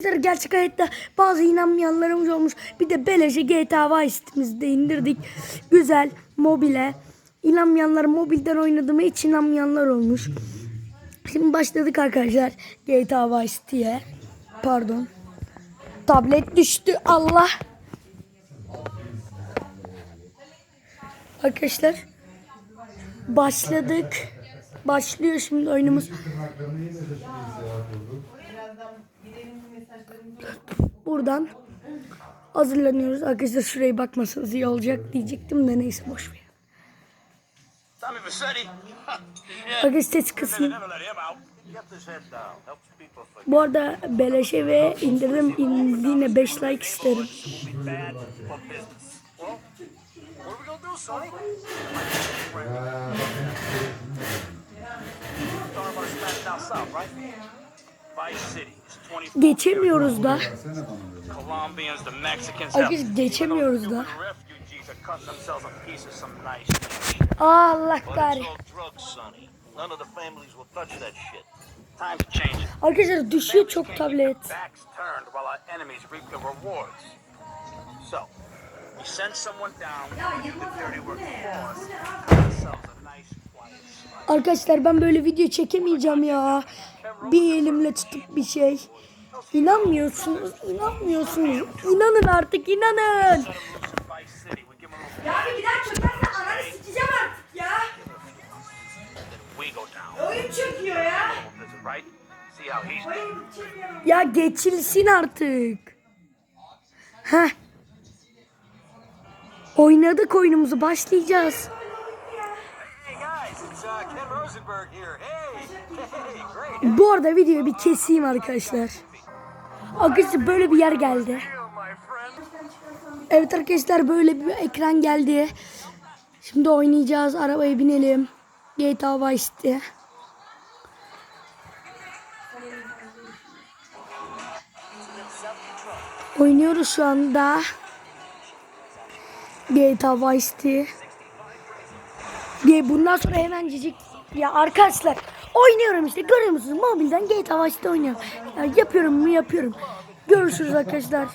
Arkadaşlar gerçek hayatta bazı inanmayanlarımız olmuş. Bir de beleşe GTA Vice City'mizde indirdik. Güzel mobile. İnanmayanlar mobilden oynadığıma hiç inanmayanlar olmuş. Şimdi başladık arkadaşlar GTA Vice City'ye. Pardon. Tablet düştü Allah. Arkadaşlar başladık. Başlıyor şimdi oyunumuz. Buradan hazırlanıyoruz. Arkadaşlar şuraya bakmasanız iyi olacak diyecektim de neyse boş ver. Arkadaşlar ses kısmı. Bu arada beleşe ve indirim indiğine 5 like isterim. Be bad for business. Well, what are we gonna do, Sonny? Talking about smash down south, right? Vice City is 24. Geçemiyoruz da. Hell, geçemiyoruz da. Allah kahretsin. Arkadaşlar düşüyor çok tablet. Arkadaşlar ben böyle video çekemeyeceğim ya. Bir elimle tutup bir şey. İnanmıyorsunuz, inanmıyorsunuz. İnanın artık, inanın. Ya bir daha çökerse ananı sikeceğim artık ya. Oyun çöküyor ya. Oyun çöküyor. Ya geçilsin artık. Heh. Oynadık oyunumuzu, başlayacağız. Bu arada videoyu bir keseyim arkadaşlar. Arkadaşlar böyle bir yer geldi. Evet arkadaşlar böyle bir ekran geldi. Şimdi oynayacağız. Arabaya binelim. GTA Vice City. Oynuyoruz şu anda. GTA Vice City. Diye bundan sonra hemen cicik. Ya arkadaşlar oynuyorum işte görüyor musunuz? Mobilden Vice City oynuyorum. Ya yapıyorum mu yapıyorum. Görüşürüz arkadaşlar.